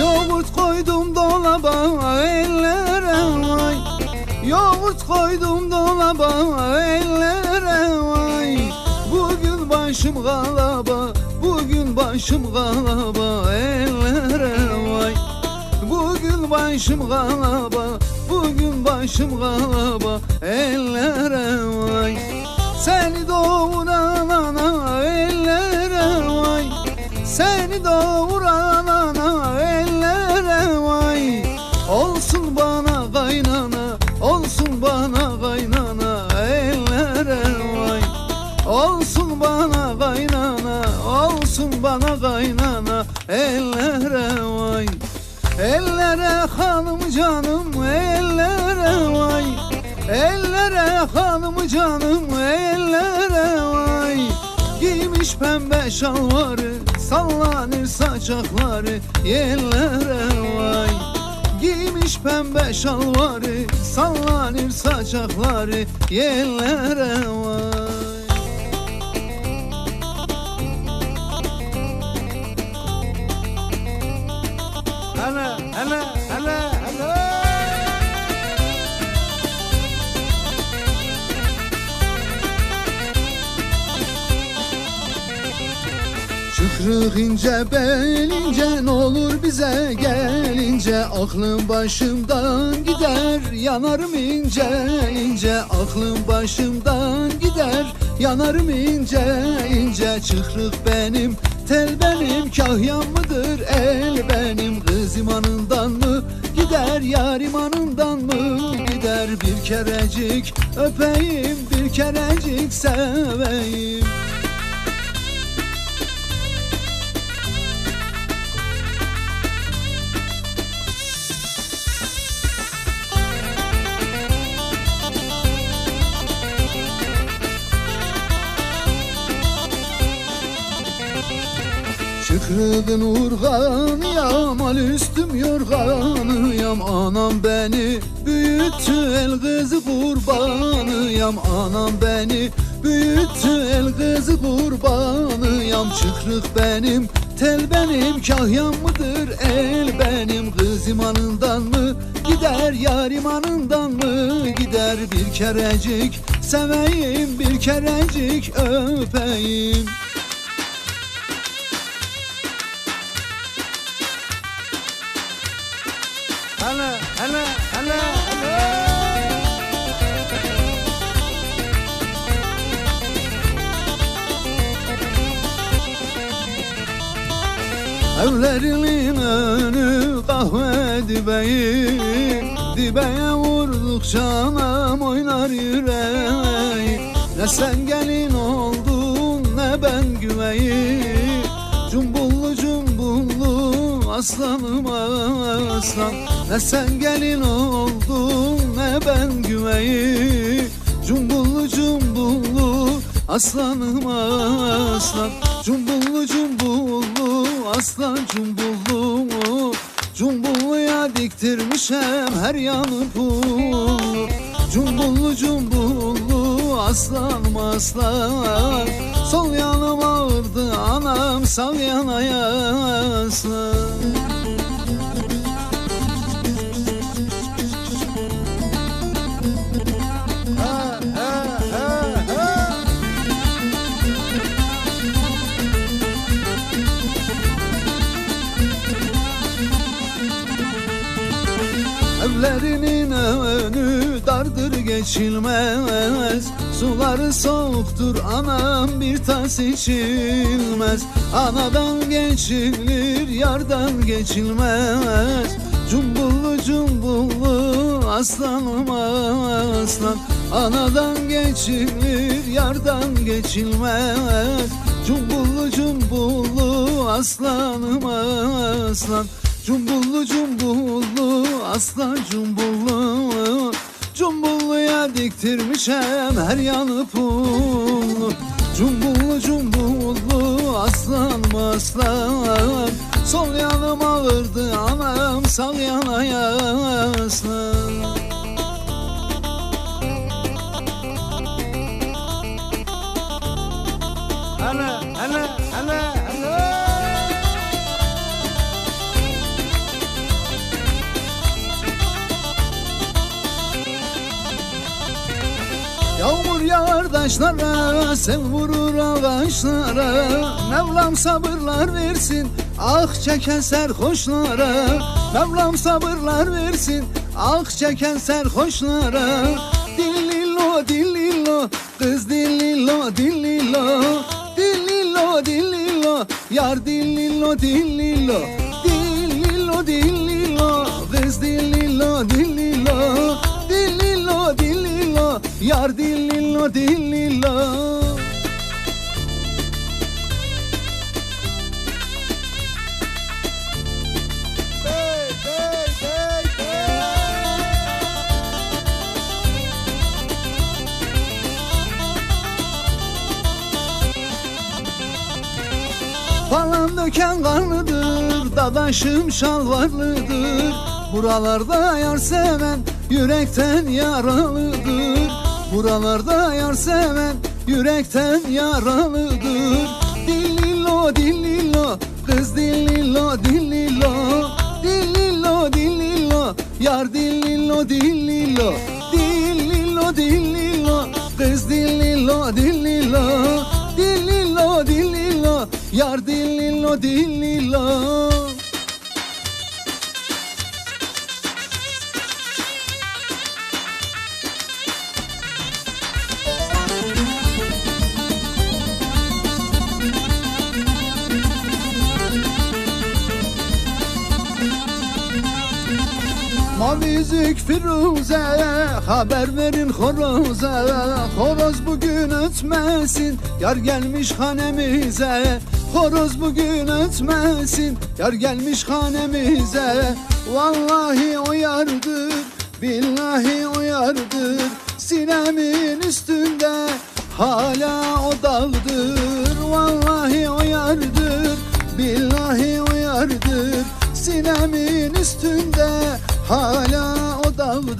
Yoğurt koydum dolaba ellere vay. Yoğurt koydum dolaba ellere vay. Bugün başım galaba Bugün başım galaba ellere vay. Bugün başım galaba Bugün başım galaba ellere vay. Seni doğuran ana ellere vay. Seni doğuran ellere vay Ellere hanım canım ellere vay. Ellere hanım canım ellere vay. Giymiş pembe şalvarı sallanır saçakları yerlere vay. Giymiş pembe şalvarı sallanır saçakları yerlere vay Hele hele hele hele. İnce belince ne olur bize gelince Aklım başımdan gider yanarım ince ince. Aklım başımdan gider yanarım ince ince. Çıkrık benim tel benim kahyan mıdır el benim Kız mı? Gider yar imanından mı? Gider Bir kerecik öpeyim bir kerecik seveyim Şükrüdün urganıyam al üstüm yorganıyam. Anam beni büyüttü el kızı kurbanıyam. Anam beni büyüttü el kızı kurbanıyam. Çıkrık benim tel benim kahyan mıdır el benim? Kız imanından mı gider yar imanından mı gider? Bir kerecik seveyim bir kerecik öpeyim Evlerinin önü kahve dibeyi Dibeye vurdukça anam oynar yüreği. Ne sen gelin oldun ne ben güveyi Cumbullu cumbullu aslanım aslan. Ne sen gelin oldun ne ben güveyi Cumbullu cumbullu aslanım aslan. Cumbullu cumbullu aslan cumbullu Cumbulluya diktirmişem her yanı pul Cumbullu cumbullu aslanım aslan Sol yanım ağırdı anam sağ yana yaslan Evlerinin önü dardır geçilmez. Suları soğuktur anam bir tas içilmez. Anadan geçilir yardan geçilmez. Cumbullu cumbullu aslanım aslan. Anadan geçilir yardan geçilmez. Cumbullu cumbullu aslanım aslan Cumbullu cumbullu aslan cumbullu. Cumbulluya diktirmişem her yanı pullu. Cumbullu cumbullu aslan aslan? Sol yanım ağırdı anam sağ yana yaslan. Hele hele hele kardeşlere Sev vurur ağaçlara Mevlam sabırlar versin Ah çeken serhoşlara Mevlam sabırlar versin Ah çeken serhoşlara Dillilo dillilo Kız dillilo dillilo Dillilo dillilo Yar dillilo dillilo Yar bey, bey. Falan döken karlıdır Dadaşım şalvarlıdır Buralarda yar seven Yürekten yaralıdır Buralarda yar seven Yürekten yaralıdır. Dillilo dillilo Kız dillilo dillilo Dillilo dillilo Yar dillilo dillilo Dillilo dillilo Kız dillilo dillilo Dillilo dillilo Yar dillilo dillilo yüzük Firuze Haber verin horoze. Horoz bugün ötmesin Yar gelmiş hanemize. Horoz bugün ötmesin Yar gelmiş hanemize. Vallahi o yardır Billahi o yardır. Sinemin üstünde Hala o daldır. Vallahi o yardır Billahi o yardır. Sinemin üstünde hala o daldır